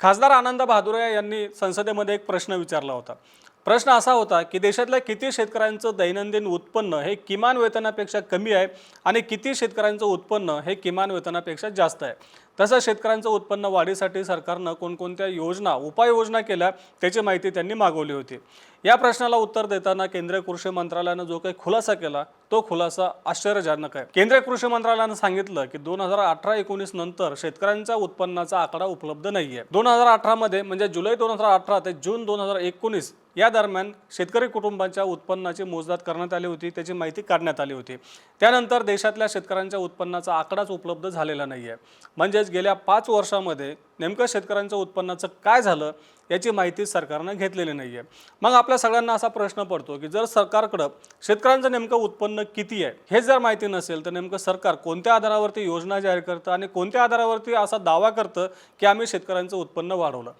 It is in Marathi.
खासदार आनंद बहादुरे यांनी संसदेमध्ये एक प्रश्न विचारला होता. प्रश्न असा होता की देशातल्या किती शेतकऱ्यांचं दैनंदिन उत्पन्न हे किमान वेतनापेक्षा कमी आहे आणि किती शेतकऱ्यांचं उत्पन्न हे किमान वेतनापेक्षा जास्त आहे? तसं शेतकऱ्यांचं उत्पन्न वाढीसाठी सरकारनं कोणकोणत्या योजना उपाययोजना केल्या त्याची माहिती त्यांनी मागवली होती. या प्रश्नाला उत्तर देताना केंद्रीय कृषी मंत्रालयानं जो काही खुलासा केला तो खुलासा आश्चर्यजनक आहे. केंद्रीय कृषी मंत्रालयानं सांगितलं की दोन हजार अठरा एकोणीस नंतर शेतकऱ्यांच्या उत्पन्नाचा आकडा उपलब्ध नाहीये. दोन हजार अठरा मध्ये म्हणजे जुलै दोन हजार अठरा ते जून दोन हजार एकोणीस या दरम्यान शेतकरी कुटुंबांच्या उत्पन्नाची मोजदाद करण्यात आली होती त्याची माहिती काढण्यात आली होती. त्यानंतर देशातल्या शेतकऱ्यांच्या उत्पन्नाचा आकडाच उपलब्ध झालेला नाही आहे म्हणजेच गेल्या पाच वर्षामध्ये नेमकं शेतकऱ्यांच्या उत्पन्नाचं काय झालं याची माहिती सरकारनं घेतलेली नाही आहे मग आपल्या सगळ्यांना असा प्रश्न पडतो की जर सरकारकडं शेतकऱ्यांचं नेमकं उत्पन्न उत्पन्न किती आहे हे जर माहिती नसेल तर नेमकं सरकार कोणत्या आधारावरती योजना जाहीर करतं आणि कोणत्या आधारावरती असा दावा करतं की आम्ही शेतकऱ्यांचं उत्पन्न वाढवलं?